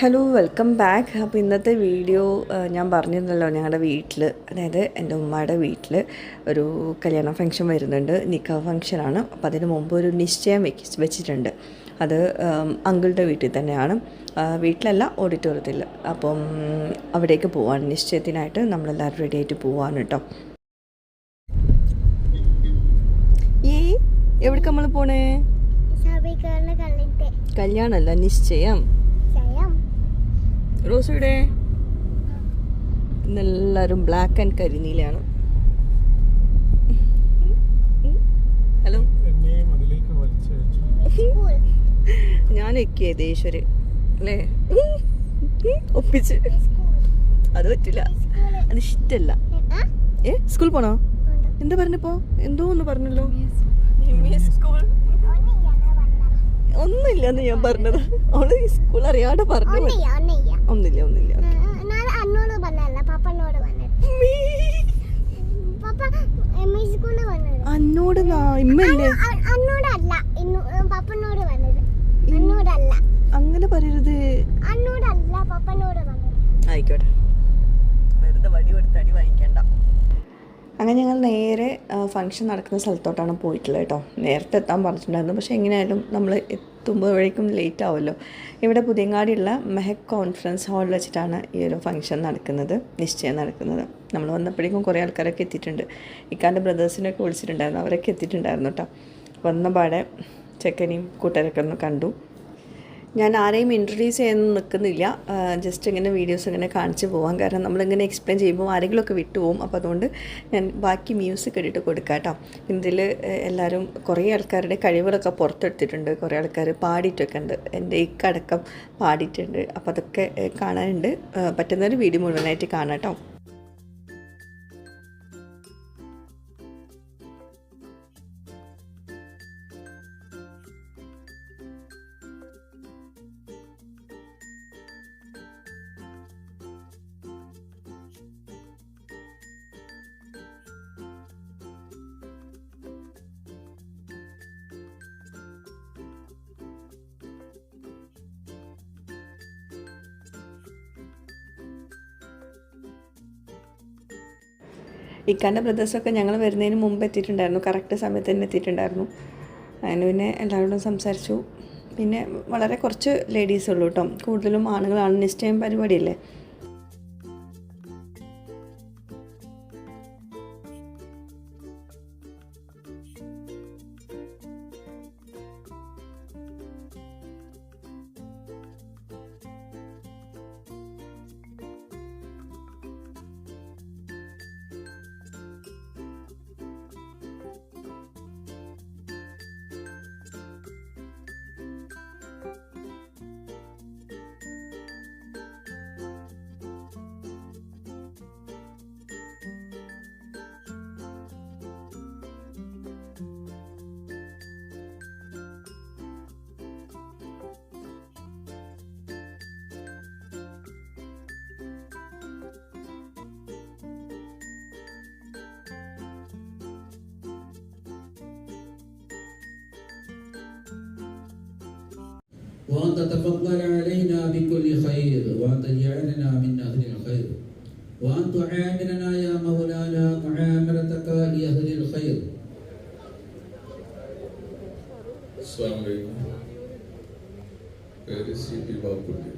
Hello welcome back അപ്പോൾ ഇന്നത്തെ video ഞാൻ പറഞ്ഞിരുന്നല്ലോ ഞങ്ങളുടെ വീട്ടിൽ അതായത് എന്റെ ഉമ്മയുടെ വീട്ടിൽ ഒരു കല്യാണ ഫംഗ്ഷൻ വരുന്നുണ്ട്. നിക്കാ ഫംഗ്ഷനാണ് അപ്പോൾ അതിന് മുമ്പ് ഒരു നിശ്ചയം വെച്ച് വെച്ചിട്ടുണ്ട്. അത് അങ്കിളുടെ വീട്ടിൽ തന്നെയാണ്. വീട്ടിലല്ല ഓഡിറ്റോറിയത്തിൽ അപ്പം അവിടേക്ക് പോവാണ്. നിശ്ചയത്തിനായിട്ട് നമ്മളെല്ലാവരും റെഡി ആയിട്ട് പോവാണ് കേട്ടോ ഈ എവിടേക്ക് നമ്മൾ പോണേ? കല്യാണമല്ല നിശ്ചയം. റോസയുടെ ഇന്നെല്ലാവരും ബ്ലാക്ക് ആൻഡ് കരിനീലാണ് ഹലോ. ഞാൻ ഞാനൊക്കെ ദേശര് അല്ലേ? ഒപ്പിച്ച്. അത് പറ്റില്ല. അത് ഇഷ്ടല്ല. ഏ സ്കൂൾ പോണോ? എന്താ പറഞ്ഞപ്പോ? എന്തോ ഒന്ന് പറഞ്ഞല്ലോ. എന്നാ പറഞ്ഞത്. ഞാൻ പറഞ്ഞത്. അവൾ സ്കൂൾ അറിയാതെ പറഞ്ഞു ഒന്നില്ല ഒന്നില്ല ഞാൻ അന്നോട് ഇമ്മല്ലേ അങ്ങനെ പറയരുത്. ആയിക്കോട്ടെ. വെറുതെ വടി കൊടുത്ത് അടി വാങ്ങിക്കണ്ട. അങ്ങനെ ഞങ്ങൾ നേരെ ഫംഗ്ഷൻ നടക്കുന്ന സ്ഥലത്തോട്ടാണ് പോയിട്ടുള്ളത് കേട്ടോ. നേരത്തെ എത്താൻ പറഞ്ഞിട്ടുണ്ടായിരുന്നു. പക്ഷേ എങ്ങനെയായാലും നമ്മൾ എത്തുമ്പോഴേക്കും ലേറ്റ് ആവുമല്ലോ. ഇവിടെ പുതിയങ്ങാടിയുള്ള മെഹക് കോൺഫറൻസ് ഹാളിൽ വെച്ചിട്ടാണ് ഈ ഒരു ഫംഗ്ഷൻ നടക്കുന്നത് നിശ്ചയം നടക്കുന്നത്. നമ്മൾ വന്നപ്പോഴേക്കും കുറേ ആൾക്കാരൊക്കെ എത്തിയിട്ടുണ്ട്. ഇക്കാന്റെ ബ്രദേഴ്സിനൊക്കെ വിളിച്ചിട്ടുണ്ടായിരുന്നു. അവരൊക്കെ എത്തിയിട്ടുണ്ടായിരുന്നു കേട്ടോ. വന്ന പാടെ ചെക്കനെയും കൂട്ടുകാരൊക്കെ ഒന്ന് കണ്ടു. ഞാൻ ആരെയും ഇൻട്രൊഡ്യൂസ് ചെയ്യാൻ നിൽക്കുന്നില്ല. ജസ്റ്റ് ഇങ്ങനെ വീഡിയോസ് ഇങ്ങനെ കാണിച്ചു പോകാം കാരണം നമ്മളിങ്ങനെ എക്സ്പ്ലെയിൻ ചെയ്യുമ്പോൾ ആരെങ്കിലുമൊക്കെ വിട്ടുപോകും അപ്പോൾ അതുകൊണ്ട് ഞാൻ ബാക്കി മ്യൂസിക് ഇട്ടിട്ട് കൊടുക്കാം കേട്ടോ. ഇതിൽ എല്ലാവരും കുറേ ആൾക്കാരുടെ കഴിവുകളൊക്കെ പുറത്തെടുത്തിട്ടുണ്ട്. കുറേ ആൾക്കാർ പാടിയിട്ടൊക്കെ ഉണ്ട് എന്റെ ഇക്കടക്കം പാടിയിട്ടുണ്ട്. അപ്പോൾ അതൊക്കെ കാണാനുണ്ട്. പറ്റുന്നൊരു വീഡിയോ മുഴുവനായിട്ട് കാണാം കേട്ടോ. ഇക്കാന്റെ ബ്രദേഴ്സൊക്കെ ഞങ്ങൾ വരുന്നതിന് മുമ്പ് എത്തിയിട്ടുണ്ടായിരുന്നു. കറക്റ്റ് സമയത്ത് തന്നെ എത്തിയിട്ടുണ്ടായിരുന്നു. അതിന് പിന്നെ എല്ലാവരോടും സംസാരിച്ചു. പിന്നെ വളരെ കുറച്ച് ലേഡീസ് ഉള്ളൂ കേട്ടോ കൂടുതലും ആണുങ്ങളാണ്. നിശ്ചയം പരിപാടിയല്ലേ? وأن تتفضل علينا بكل خير وأن تجعلنا من أهل الخير وأن تعاملنا يا مولانا معاملتك لأهل الخير അസ്സാമലൈക്കും പേര് സി പി ബാപ്പുട്ടി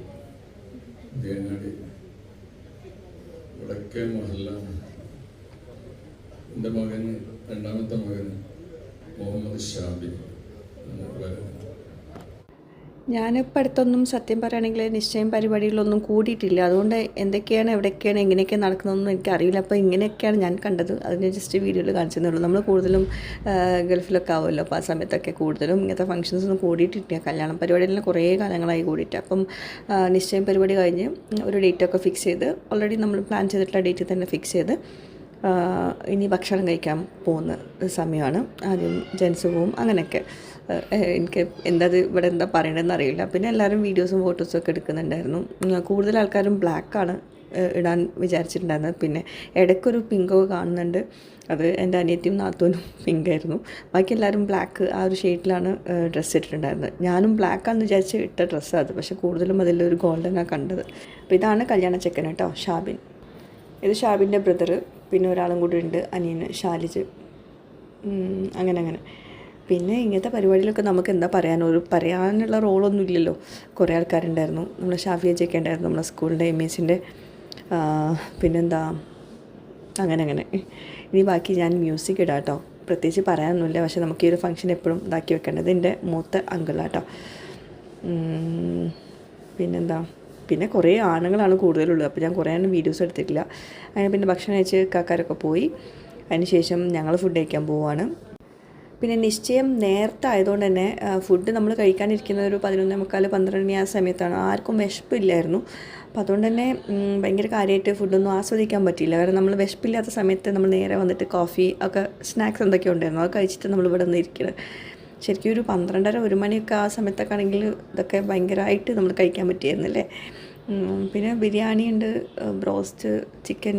ദേങ്ങാടി വടക്കേ മഹല്ലാണ് ഞാനിപ്പോൾ അടുത്തൊന്നും സത്യം പറയുകയാണെങ്കിൽ നിശ്ചയം പരിപാടികളൊന്നും കൂടിയിട്ടില്ല. അതുകൊണ്ട് എന്തൊക്കെയാണ് എവിടെയൊക്കെയാണ് എങ്ങനെയൊക്കെ നടക്കുന്നതെന്നും എനിക്കറിയില്ല. അപ്പോൾ ഇങ്ങനെയൊക്കെയാണ് ഞാൻ കണ്ടത്. അതിന് ജസ്റ്റ് വീഡിയോയിൽ കാണിച്ചതേ ഉള്ളൂ നമ്മൾ കൂടുതലും ഗൾഫിലൊക്കെ ആവുമല്ലോ. അപ്പോൾ ആ സമയത്തൊക്കെ കൂടുതലും ഇങ്ങനത്തെ ഫംഗ്ഷൻസൊന്നും കൂടിയിട്ടില്ല. കല്യാണം പരിപാടിയെല്ലാം കുറേ കാലങ്ങളായി കൂടിയിട്ട്. അപ്പം നിശ്ചയം പരിപാടി കഴിഞ്ഞ് ഒരു ഡേറ്റൊക്കെ ഫിക്സ് ചെയ്ത് ഓൾറെഡി നമ്മൾ പ്ലാൻ ചെയ്തിട്ടുള്ള ഡേറ്റ് തന്നെ ഫിക്സ് ചെയ്ത് ഇനി ഭക്ഷണം കഴിക്കാൻ പോകുന്ന സമയമാണ്. ആദ്യം ജെൻസ് പോവും അങ്ങനെയൊക്കെ. എനിക്ക് എന്താ ഇവിടെ എന്താ പറയണതെന്ന് അറിയില്ല. പിന്നെ എല്ലാവരും വീഡിയോസും ഫോട്ടോസും ഒക്കെ എടുക്കുന്നുണ്ടായിരുന്നു. കൂടുതൽ ആൾക്കാരും ബ്ലാക്കാണ് ഇടാൻ വിചാരിച്ചിട്ടുണ്ടായിരുന്നത്. പിന്നെ ഇടയ്ക്കൊരു പിങ്കൊക്കെ കാണുന്നുണ്ട്. അത് എന്റെ അനിയത്തിയും നാത്തൂനും പിങ്ക് ആയിരുന്നു. ബാക്കി എല്ലാവരും ബ്ലാക്ക് ആ ഒരു ഷെയ്ഡിലാണ് ഡ്രസ്സ് ഇട്ടിട്ടുണ്ടായിരുന്നത്. ഞാനും ബ്ലാക്കാന്ന് വിചാരിച്ച് ഇട്ട ഡ്രസ്സാണ് അത്. പക്ഷേ കൂടുതലും അതിലൊരു ഗോൾഡനാണ് കണ്ടത്. അപ്പോൾ ഇതാണ് കല്യാണ ചെക്കൻ കേട്ടോ ഷാബിൻ. ഇത് ഷാബിന്റെ ബ്രദർ പിന്നെ ഒരാളും കൂടി ഉണ്ട് അനിയന് ഷാലിജ്. അങ്ങനെ അങ്ങനെ. പിന്നെ ഇങ്ങനത്തെ പരിപാടിയിലൊക്കെ നമുക്ക് എന്താ പറയാൻ? ഒരു പറയാനുള്ള റോളൊന്നും ഇല്ലല്ലോ കുറേ ആൾക്കാരുണ്ടായിരുന്നു. നമ്മളെ ഷാഫിയ ചേക്കെ ഉണ്ടായിരുന്നു നമ്മളെ സ്കൂളിന്റെ എം എസിന്റെ പിന്നെന്താ? അങ്ങനെ അങ്ങനെ. ഇനി ബാക്കി ഞാൻ മ്യൂസിക് ഇടാം കേട്ടോ. പ്രത്യേകിച്ച് പറയാനൊന്നുമില്ല. പക്ഷേ നമുക്ക് ഈ ഒരു ഫംഗ്ഷൻ എപ്പോഴും ഇതാക്കി വെക്കേണ്ടത് എന്റെ മൂത്ത അങ്കിളാട്ടോ പിന്നെന്താ? പിന്നെ കുറേ ആണുങ്ങളാണ് കൂടുതലുള്ളത്. അപ്പോൾ ഞാൻ കുറേ ഒന്നും വീഡിയോസ് എടുത്തിട്ടില്ല. അങ്ങനെ പിന്നെ ഭക്ഷണം കഴിച്ച് കാക്കാരൊക്കെ പോയി. അതിന് ശേഷം ഞങ്ങൾ ഫുഡ് കഴിക്കാൻ പോവുകയാണ് പിന്നെ നിശ്ചയം നേരത്തെ ആയതുകൊണ്ട് തന്നെ ഫുഡ് നമ്മൾ കഴിക്കാനിരിക്കുന്ന ഒരു പതിനൊന്നേ മുക്കാൽ പന്ത്രണ്ട് മണി ആ സമയത്താണ്. ആർക്കും വിശപ്പില്ലായിരുന്നു. അപ്പം അതുകൊണ്ട് തന്നെ ഭയങ്കര കാര്യമായിട്ട് ഫുഡൊന്നും ആസ്വദിക്കാൻ പറ്റിയില്ല. കാരണം നമ്മൾ വിശപ്പില്ലാത്ത സമയത്ത് നമ്മൾ നേരെ വന്നിട്ട് കോഫി ഒക്കെ സ്നാക്സ് എന്തൊക്കെ ഉണ്ടായിരുന്നു. അത് കഴിച്ചിട്ട് നമ്മൾ ഇവിടെ നിന്ന് ഇരിക്കുന്നത് ശരിക്കും ഒരു പന്ത്രണ്ടര ഒരു മണിയൊക്കെ ആ സമയത്തൊക്കെ ആണെങ്കിൽ ഇതൊക്കെ ഭയങ്കരമായിട്ട് നമ്മൾ കഴിക്കാൻ പറ്റിയായിരുന്നല്ലേ? പിന്നെ ബിരിയാണി ഉണ്ട് ബ്രോസ്റ്റ് ചിക്കൻ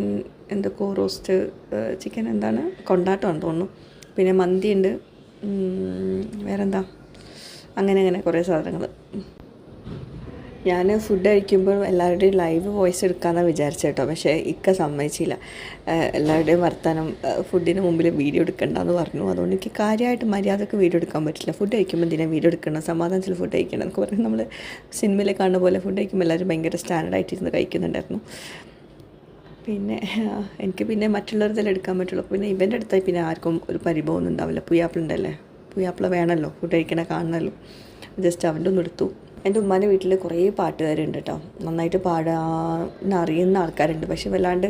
എന്തൊക്കെയോ റോസ്റ്റ് ചിക്കൻ എന്താണ്? കൊണ്ടാട്ടം തോന്നുന്നു. പിന്നെ മന്തി ഉണ്ട്. വേറെന്താ? അങ്ങനെ അങ്ങനെ കുറേ സാധനങ്ങൾ ഞാൻ ഫുഡ് കഴിക്കുമ്പോൾ എല്ലാവരുടെയും ലൈവ് വോയിസ് എടുക്കാമെന്നാണ് വിചാരിച്ചത് കേട്ടോ പക്ഷേ ഇക്ക സമ്മതിച്ചില്ല. എല്ലാവരുടെയും വർത്തമാനം ഫുഡിന് മുമ്പിൽ വീഡിയോ എടുക്കണ്ടെന്ന് പറഞ്ഞു. അതുകൊണ്ട് എനിക്ക് കാര്യമായിട്ട് മര്യാദയ്ക്ക് വീഡിയോ എടുക്കാൻ പറ്റില്ല. ഫുഡ് കഴിക്കുമ്പോൾ എന്തിനാണ് വീഡിയോ എടുക്കണം? സമാധാനത്തിൽ ഫുഡ് കഴിക്കണം എന്നൊക്കെ പറഞ്ഞാൽ നമ്മൾ സിനിമയിൽ കാണുന്ന പോലെ ഫുഡ് കഴിക്കുമ്പോൾ എല്ലാവരും ഭയങ്കര സ്റ്റാൻഡേർഡായിട്ടിരുന്ന് കഴിക്കുന്നുണ്ടായിരുന്നു. പിന്നെ എനിക്ക് പിന്നെ മറ്റുള്ളവരിതെല്ലാം എടുക്കാൻ പറ്റുള്ളൂ. പിന്നെ ഇവന്റെ അടുത്തായി പിന്നെ ആർക്കും ഒരു പരിഭവമൊന്നും ഉണ്ടാവില്ല. പുയ്യാപ്പിളുണ്ടല്ലേ പുയ്യാപ്പിള വേണമല്ലോ? ഫുഡ് കഴിക്കണ കാണണമല്ലോ? ജസ്റ്റ് അവന്റെ ഒന്ന് എടുത്തു. എന്റെ ഉമ്മാന്റെ വീട്ടിൽ കുറേ പാട്ടുകാരുണ്ട് കേട്ടോ. നന്നായിട്ട് പാടാൻ അറിയുന്ന ആൾക്കാരുണ്ട്. പക്ഷെ വല്ലാണ്ട്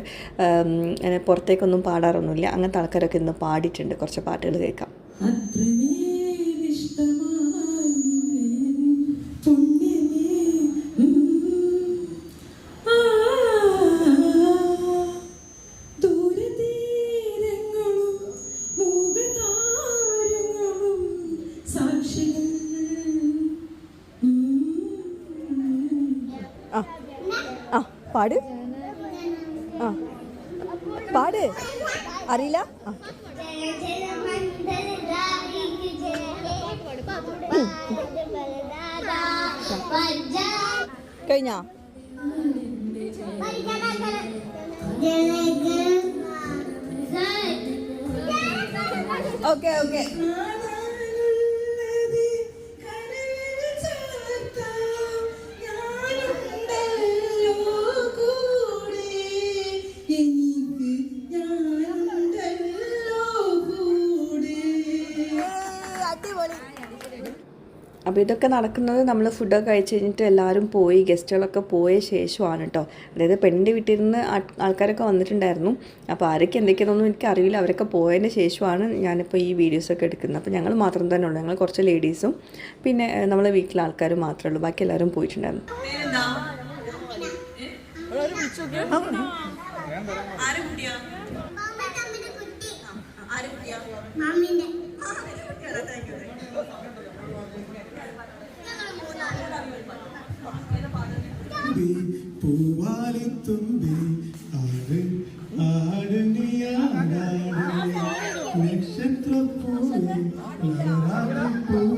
പുറത്തേക്കൊന്നും പാടാറൊന്നുമില്ല. അങ്ങനത്തെ ആൾക്കാരൊക്കെ ഇന്ന് പാടിയിട്ടുണ്ട്. കുറച്ച് പാട്ടുകൾ കേൾക്കാം. ആ. ആ പാട്. ആ. പാട്. അറിയില്ല? ആ. കഴിഞ്ഞാ? Okay okay. അപ്പോൾ ഇതൊക്കെ നടക്കുന്നത് നമ്മൾ ഫുഡൊക്കെ കഴിച്ച് കഴിഞ്ഞിട്ട് എല്ലാവരും പോയി ഗസ്റ്റുകളൊക്കെ പോയ ശേഷമാണ് കേട്ടോ അതായത് പെണ്ണിന്റെ വീട്ടിൽ നിന്ന് ആൾക്കാരൊക്കെ വന്നിട്ടുണ്ടായിരുന്നു. അപ്പോൾ ആരൊക്കെ എന്തൊക്കെയാണെന്നൊന്നും എനിക്ക് അറിയില്ല. അവരൊക്കെ പോയതിന് ശേഷമാണ് ഞാനിപ്പോൾ ഈ വീഡിയോസൊക്കെ എടുക്കുന്നത്. അപ്പോൾ ഞങ്ങൾ മാത്രം തന്നെ ഉള്ളൂ. ഞങ്ങൾ കുറച്ച് ലേഡീസും പിന്നെ നമ്മളെ വീട്ടിലെ ആൾക്കാരും മാത്രമേ ഉള്ളൂ. ബാക്കി എല്ലാവരും പോയിട്ടുണ്ടായിരുന്നു. മാമിന്റെ. തുമ്പി പൂവാലിത്തുമ്പി ആട് ആടിനിയാടാട് നക്ഷത്രപ്പൂ പൂവേ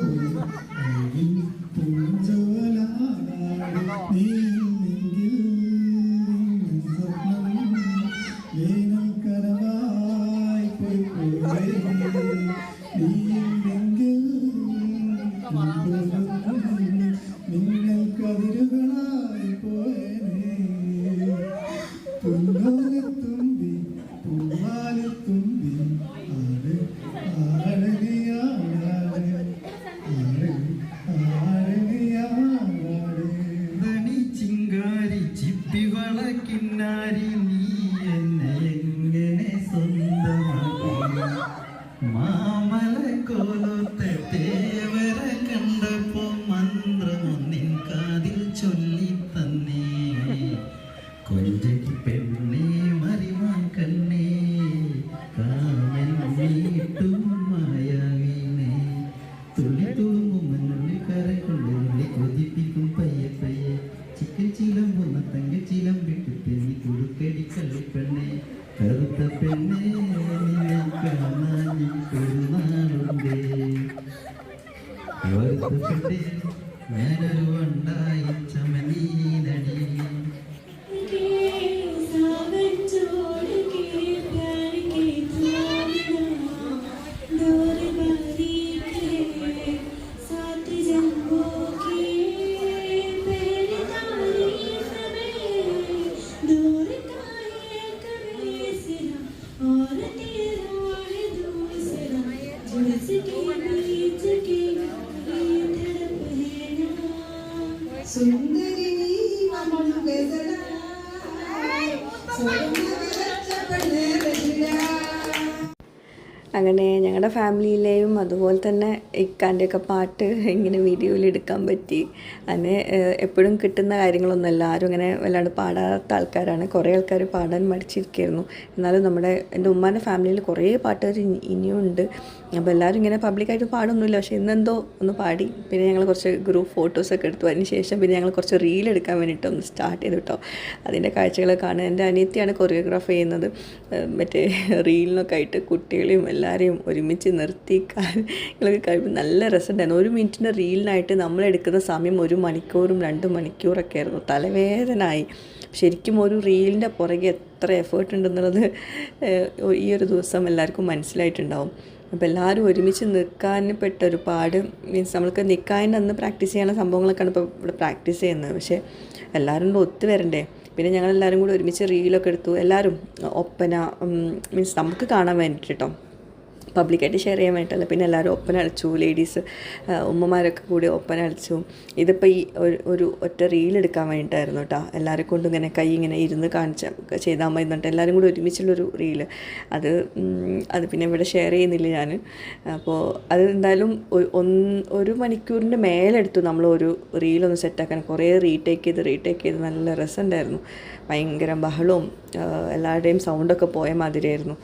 അങ്ങനെ ഞങ്ങളുടെ ഫാമിലിയിലെയും അതുപോലെ തന്നെ ഇക്കാന്റെയൊക്കെ പാട്ട് ഇങ്ങനെ വീഡിയോയിൽ എടുക്കാൻ പറ്റി. അങ്ങനെ എപ്പോഴും കിട്ടുന്ന കാര്യങ്ങളൊന്നുമല്ല ആരും അങ്ങനെ വല്ലാണ്ട് പാടാത്ത ആൾക്കാരാണ്. കുറേ ആൾക്കാർ പാടാൻ മടിച്ചിരിക്കുകയായിരുന്നു എന്നാലും നമ്മുടെ എന്റെ ഉമ്മാന്റെ ഫാമിലിയിൽ കുറേ പാട്ടുകാർ ഇനി- ഇനിയും ഉണ്ട്. അപ്പോൾ എല്ലാവരും ഇങ്ങനെ പബ്ലിക്കായിട്ട് പാടൊന്നുമില്ല. പക്ഷേ ഇന്നെന്തോ ഒന്ന് പാടി. പിന്നെ ഞങ്ങൾ കുറച്ച് ഗ്രൂപ്പ് ഫോട്ടോസൊക്കെ എടുത്തു. അതിന് ശേഷം പിന്നെ ഞങ്ങൾ കുറച്ച് റീൽ എടുക്കാൻ വേണ്ടിയിട്ട് ഒന്ന് സ്റ്റാർട്ട് ചെയ്തു കേട്ടോ അതിന്റെ കാഴ്ചകൾ കാണാൻ. എന്റെ അനിയത്തിയാണ് കൊറിയോഗ്രാഫ് ചെയ്യുന്നത്. മറ്റേ റീലിനൊക്കെ ആയിട്ട് കുട്ടികളെയും എല്ലാവരെയും ഒരുമിച്ച് നിർത്തി നിങ്ങൾക്ക് കഴിയുമ്പോൾ നല്ല രസമുണ്ടായിരുന്നു ഒരു മിനിറ്റിന്റെ റീലിനായിട്ട് നമ്മളെടുക്കുന്ന സമയം ഒരു മണിക്കൂറും രണ്ട് മണിക്കൂറൊക്കെ ആയിരുന്നു. തലവേദനായി. ശരിക്കും ഒരു റീലിന്റെ പുറകെ എത്ര എഫേർട്ട് ഉണ്ടെന്നുള്ളത് ഈ ഒരു ദിവസം എല്ലാവർക്കും മനസ്സിലായിട്ടുണ്ടാവും. അപ്പോൾ എല്ലാവരും ഒരുമിച്ച് നിൽക്കാൻ പെട്ട ഒരു പാട് മീൻസ് നമ്മൾക്ക് നിൽക്കാന്റെ അന്ന് പ്രാക്ടീസ് ചെയ്യുന്ന സംഭവങ്ങളൊക്കെയാണ് ഇപ്പോൾ ഇവിടെ പ്രാക്ടീസ് ചെയ്യുന്നത്. പക്ഷേ എല്ലാവരും കൂടെ ഒത്തു വരണ്ടേ? പിന്നെ ഞങ്ങളെല്ലാവരും കൂടി ഒരുമിച്ച് റീലൊക്കെ എടുത്തു. എല്ലാവരും ഒപ്പന മീൻസ് നമുക്ക് കാണാൻ വേണ്ടിയിട്ട് കേട്ടോ പബ്ലിക്കായിട്ട് ഷെയർ ചെയ്യാൻ വേണ്ടിയിട്ടല്ല പിന്നെ എല്ലാവരും ഒപ്പന കളിച്ചു ലേഡീസ് ഉമ്മമാരൊക്കെ കൂടി ഒപ്പന കളിച്ചു ഇതിപ്പോൾ ഈ ഒരു ഒറ്റ റീൽ എടുക്കാൻ വേണ്ടിയിട്ടായിരുന്നു കേട്ടോ എല്ലാവരെ കൊണ്ടും ഇങ്ങനെ കൈ ഇങ്ങനെ ഇരുന്ന് കാണിച്ച ചെയ്താൽ മതി എന്നിട്ട് എല്ലാവരും കൂടി ഒരുമിച്ചുള്ളൊരു റീൽ അത് അത് പിന്നെ ഇവിടെ ഷെയർ ചെയ്യുന്നില്ല ഞാൻ അപ്പോൾ അത് എന്തായാലും ഒരു മണിക്കൂറിന്റെ മേലെടുത്തു നമ്മൾ ഒരു റീലൊന്ന് സെറ്റാക്കാൻ കുറേ റീടേക്ക് ചെയ്ത് റീടേക്ക് ചെയ്ത് നല്ല രസമുണ്ടായിരുന്നു. ഭയങ്കര ബഹളവും എല്ലാവരുടെയും സൗണ്ടൊക്കെ പോയ മാതിരിയായിരുന്നു.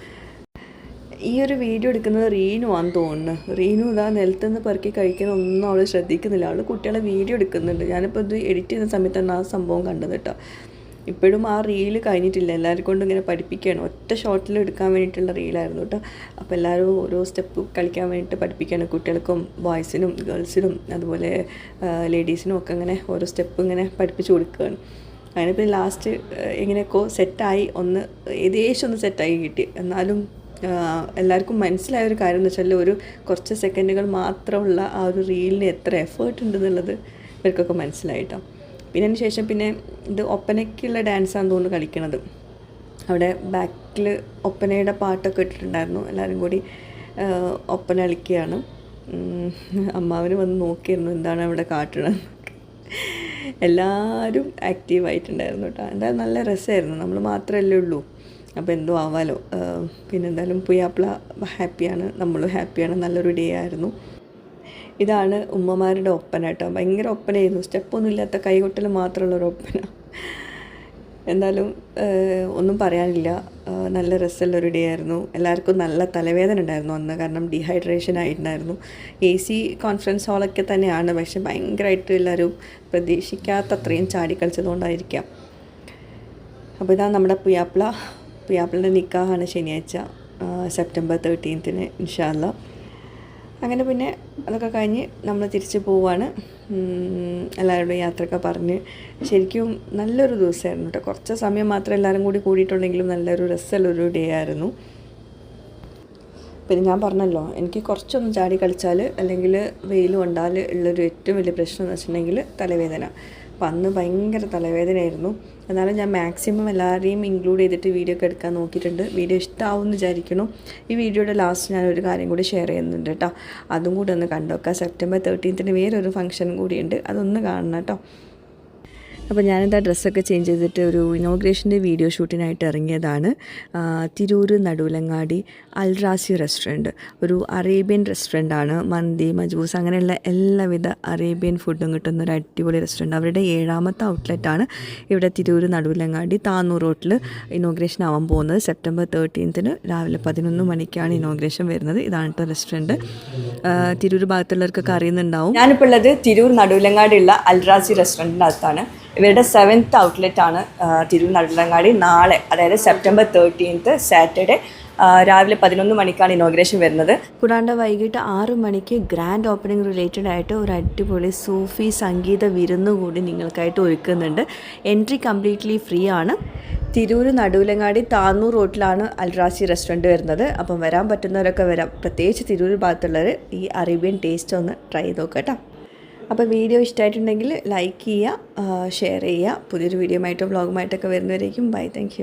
ഈ ഒരു വീഡിയോ എടുക്കുന്നത് റീനു ആണെന്ന് തോന്നുന്നു. റീനു ഇതാ നിലത്തുനിന്ന് പെറുക്കി കഴിക്കുന്ന ഒന്നും അവൾ ശ്രദ്ധിക്കുന്നില്ല. അവൾ കുട്ടികളെ വീഡിയോ എടുക്കുന്നുണ്ട്. ഞാനിപ്പോൾ ഇത് എഡിറ്റ് ചെയ്യുന്ന സമയത്താണ് ആ സംഭവം കണ്ടത് കേട്ടോ. ഇപ്പോഴും ആ റീൽ കഴിഞ്ഞിട്ടില്ല. എല്ലാവരും കൊണ്ടും ഇങ്ങനെ പഠിപ്പിക്കുകയാണ്. ഒറ്റ ഷോട്ടിൽ എടുക്കാൻ വേണ്ടിയിട്ടുള്ള റീലായിരുന്നു കേട്ടോ. അപ്പോൾ എല്ലാവരും ഓരോ സ്റ്റെപ്പ് കളിക്കാൻ വേണ്ടിയിട്ട് പഠിപ്പിക്കുകയാണ്. കുട്ടികൾക്കും ബോയ്സിനും ഗേൾസിനും അതുപോലെ ലേഡീസിനും ഒക്കെ ഇങ്ങനെ ഓരോ സ്റ്റെപ്പ് ഇങ്ങനെ പഠിപ്പിച്ചു കൊടുക്കുകയാണ്. അതിനിപ്പോൾ ലാസ്റ്റ് എങ്ങനെയൊക്കെയോ സെറ്റായി ഒന്ന് ഏകദേശം ഒന്ന് സെറ്റായി കിട്ടി. എന്നാലും എല്ലാവർക്കും മനസ്സിലായ ഒരു കാര്യം എന്ന് വെച്ചാൽ ഒരു കുറച്ച് സെക്കൻഡുകൾ മാത്രമുള്ള ആ ഒരു റീലിന് എത്ര എഫേർട്ട് ഉണ്ടെന്നുള്ളത് ഇവർക്കൊക്കെ മനസ്സിലായിട്ടോ. പിന്നെ അതിന് ശേഷം പിന്നെ ഇത് ഒപ്പനയ്ക്കുള്ള ഡാൻസാണെന്ന് തോന്നുന്നു കളിക്കണത്. അവിടെ ബാക്കിൽ ഒപ്പനയുടെ പാട്ടൊക്കെ ഇട്ടിട്ടുണ്ടായിരുന്നു. എല്ലാവരും കൂടി ഒപ്പന കളിക്കുകയാണ്. അമ്മാവന് വന്ന് നോക്കിയിരുന്നു എന്താണ് അവിടെ കാട്ടണത്. എല്ലാവരും ആക്റ്റീവായിട്ടുണ്ടായിരുന്നു കേട്ടോ. എന്തായാലും നല്ല രസമായിരുന്നു. നമ്മൾ മാത്രമല്ലേ ഉള്ളൂ. അപ്പോൾ എന്തോ ആവാലോ. പിന്നെ എന്തായാലും പുയ്യാപ്പിള ഹാപ്പിയാണ്. നമ്മളും ഹാപ്പിയാണ്. നല്ലൊരു ഡേ ആയിരുന്നു. ഇതാണ് ഉമ്മമാരുടെ ഒപ്പന കേട്ടോ. ഭയങ്കര ഒപ്പനയായിരുന്നു. സ്റ്റെപ്പൊന്നും ഇല്ലാത്ത കൈകൊട്ടൽ മാത്രമുള്ളൊരു ഒപ്പന. എന്തായാലും ഒന്നും പറയാനില്ല. നല്ല രസമുള്ളൊരു ഡേ ആയിരുന്നു. എല്ലാവർക്കും നല്ല തലവേദന ഉണ്ടായിരുന്നു അന്ന്. കാരണം ഡീഹൈഡ്രേഷൻ ആയിട്ടുണ്ടായിരുന്നു. എ സി കോൺഫറൻസ് ഹാളൊക്കെ തന്നെയാണ്. പക്ഷെ ഭയങ്കരമായിട്ട് എല്ലാവരും പ്രതീക്ഷിക്കാത്ത അത്രയും ചാടി കളിച്ചതുകൊണ്ടായിരിക്കാം. അപ്പോൾ ഇതാണ് നമ്മുടെ പുയാപ്പിള പുയാപ്പിളിന്റെ നിക്കാഹാണ് ശനിയാഴ്ച സെപ്റ്റംബർ തേർട്ടീൻത്തിന് ഇൻഷാല്ല അങ്ങനെ പിന്നെ അതൊക്കെ കഴിഞ്ഞ് നമ്മൾ തിരിച്ച് പോവാണ്. എല്ലാവരോടും യാത്രയൊക്കെ പറഞ്ഞ്. ശരിക്കും നല്ലൊരു ദിവസമായിരുന്നു കേട്ടോ. കുറച്ച് സമയം മാത്രം എല്ലാവരും കൂടി കൂടിയിട്ടുണ്ടെങ്കിലും നല്ലൊരു രസമുള്ളൊരു ഡേ ആയിരുന്നു. പിന്നെ ഞാൻ പറഞ്ഞല്ലോ എനിക്ക് കുറച്ചൊന്ന് ചാടി കളിച്ചാൽ അല്ലെങ്കിൽ വെയിൽ കൊണ്ടാൽ ഉള്ളൊരു ഏറ്റവും വലിയ പ്രശ്നം എന്ന് വെച്ചിട്ടുണ്ടെങ്കിൽ തലവേദന. അപ്പം അന്ന് ഭയങ്കര തലവേദനയായിരുന്നു. എന്നാലും ഞാൻ മാക്സിമം എല്ലാവരെയും ഇൻക്ലൂഡ് ചെയ്തിട്ട് വീഡിയോ ഒക്കെ എടുക്കാൻ നോക്കിയിട്ടുണ്ട്. വീഡിയോ ഇഷ്ടമാവും എന്ന് വിചാരിക്കണം ഈ വീഡിയോയുടെ ലാസ്റ്റ് ഞാൻ ഒരു കാര്യം കൂടി ഷെയർ ചെയ്യുന്നുണ്ട് കേട്ടോ. അതും കൂടി ഒന്ന് കണ്ടോക്കാം. സെപ്റ്റംബർ തേർട്ടീൻത്തിന് വേറൊരു ഫംഗ്ഷൻ കൂടിയുണ്ട്. അതൊന്ന് കാണണം കേട്ടോ. അപ്പോൾ ഞാനെന്താ ഡ്രസ്സൊക്കെ ചേഞ്ച് ചെയ്തിട്ട് ഒരു ഇനോഗ്രേഷന്റെ വീഡിയോ ഷൂട്ടിനായിട്ട് ഇറങ്ങിയതാണ്. തിരൂർ നടുവിലങ്ങാടി അൽറാസി റെസ്റ്റോറന്റ് ഒരു അറേബ്യൻ റെസ്റ്റോറന്റ് ആണ്. മന്തി മജ്ബൂസ് അങ്ങനെയുള്ള എല്ലാവിധ അറേബ്യൻ ഫുഡും കിട്ടുന്ന ഒരു അടിപൊളി റെസ്റ്റോറന്റ് അവരുടെ ഏഴാമത്തെ ഔട്ട്ലെറ്റാണ് ഇവിടെ തിരൂർ നടുവിലങ്ങാടി താന്നൂർ റോട്ടിൽ ഇനോഗ്രേഷൻ ആവാൻ പോകുന്നത്. സെപ്റ്റംബർ തേർട്ടീൻത്തിന് രാവിലെ പതിനൊന്ന് മണിക്കാണ് ഇനോഗ്രേഷൻ വരുന്നത്. ഇതാണ് കേട്ടോ റെസ്റ്റോറന്റ് തിരൂർ ഭാഗത്തുള്ളവർക്കൊക്കെ അറിയുന്നുണ്ടാവും. ഞാനിപ്പോൾ ഉള്ളത് തിരൂർ നടുവിലങ്ങാടിയുള്ള അൽറാസി റെസ്റ്റോറന്റിന്റെ അകത്താണ്. ഇവരുടെ സെവൻത്ത് ഔട്ട്ലെറ്റ് ആണ് തിരൂർ നാളെ അതായത് സെപ്റ്റംബർ തേർട്ടീൻത്ത് സാറ്റർഡേ രാവിലെ പതിനൊന്ന് മണിക്കാണ് ഇനോഗ്രേഷൻ വരുന്നത്. കൂടാണ്ട് വൈകിട്ട് ആറ് മണിക്ക് ഗ്രാൻഡ് ഓപ്പണിംഗ് റിലേറ്റഡ് ആയിട്ട് ഒരു അടിപൊളി സൂഫി സംഗീത വിരുന്ന് കൂടി നിങ്ങൾക്കായിട്ട് ഒരുക്കുന്നുണ്ട്. എൻട്രി കംപ്ലീറ്റ്ലി ഫ്രീ ആണ്. തിരൂർ നടുവിലങ്ങാടി താന്നൂർ റോട്ടിലാണ് അൽറാസി റെസ്റ്റോറന്റ് വരുന്നത്. അപ്പം വരാൻ പറ്റുന്നവരൊക്കെ വരാം. പ്രത്യേകിച്ച് തിരൂർ ഭാഗത്തുള്ളവർ ഈ അറേബ്യൻ ടേസ്റ്റ് ഒന്ന് ട്രൈ ചെയ്ത് നോക്കാം അപ്പോൾ വീഡിയോ ഇഷ്ടമായിട്ടുണ്ടെങ്കിൽ ലൈക്ക് ചെയ്യുക ഷെയർ ചെയ്യുക. പുതിയൊരു വീഡിയോ ആയിട്ടോ വ്ളോഗുമായിട്ടൊക്കെ വരുന്നവരേക്കും ബൈ. താങ്ക്